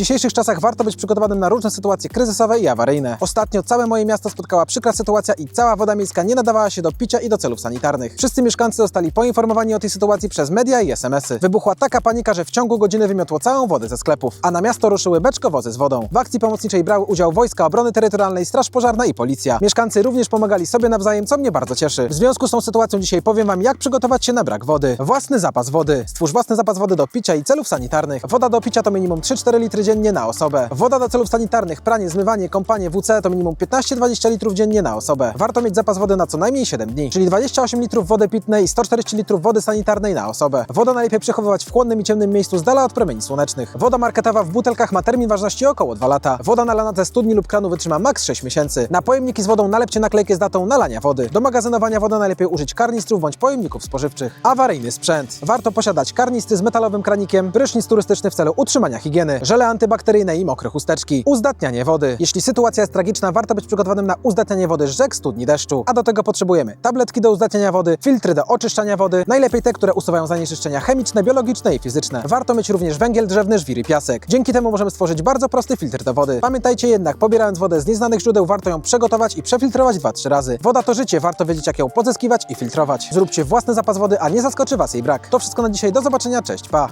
dzisiejszych czasach warto być przygotowanym na różne sytuacje kryzysowe i awaryjne. Ostatnio całe moje miasto spotkała przykra sytuacja i cała woda miejska nie nadawała się do picia i do celów sanitarnych. Wszyscy mieszkańcy zostali poinformowani o tej sytuacji przez media i SMS-y. Wybuchła taka panika, że w ciągu godziny wymiotło całą wodę ze sklepów, a na miasto ruszyły beczkowozy z wodą. W akcji pomocniczej brały udział Wojska Obrony Terytorialnej, Straż Pożarna i Policja. Mieszkańcy również pomagali sobie nawzajem, co mnie bardzo cieszy. W związku z tą sytuacją dzisiaj powiem Wam, jak przygotować się na brak wody. Własny zapas wody. Stwórz własny zapas wody do picia i celów sanitarnych. Woda do picia to minimum 3-4 litry dziennie na osobę. Woda do celów sanitarnych, pranie, zmywanie, kąpanie, WC to minimum 15-20 litrów dziennie na osobę. Warto mieć zapas wody na co najmniej 7 dni, czyli 28 litrów wody pitnej i 140 litrów wody sanitarnej na osobę. Wodę najlepiej przechowywać w chłodnym i ciemnym miejscu z dala od promieni słonecznych. Woda marketowa w butelkach ma termin ważności około 2 lata. Woda nalana ze studni lub kranu wytrzyma maks 6 miesięcy. Na pojemniki z wodą nalepcie naklejkę z datą nalania wody. Do magazynowania wody najlepiej użyć karnistrów bądź pojemników spożywczych. Awaryjny sprzęt. Warto posiadać karnistry z metalowym kranikiem, prysznic turystyczny w celu utrzymania higieny, żele antybakteryjne i mokre chusteczki. Uzdatnianie wody. Jeśli sytuacja jest tragiczna, warto być przygotowanym na uzdatnianie wody rzek, studni, deszczu. A do tego potrzebujemy tabletki do uzdatniania wody, filtry do oczyszczania wody, najlepiej te, które usuwają zanieczyszczenia chemiczne, biologiczne i fizyczne. Warto mieć również węgiel drzewny, żwir i piasek. Dzięki temu możemy stworzyć bardzo prosty filtr do wody. Pamiętajcie jednak, pobierając wodę z nieznanych źródeł, warto ją przegotować i przefiltrować 2-3 razy. Woda to życie, warto wiedzieć jak ją pozyskiwać i filtrować. Zróbcie własny zapas wody, a nie zaskoczy Was jej brak. To wszystko na dzisiaj, do zobaczenia, cześć, pa!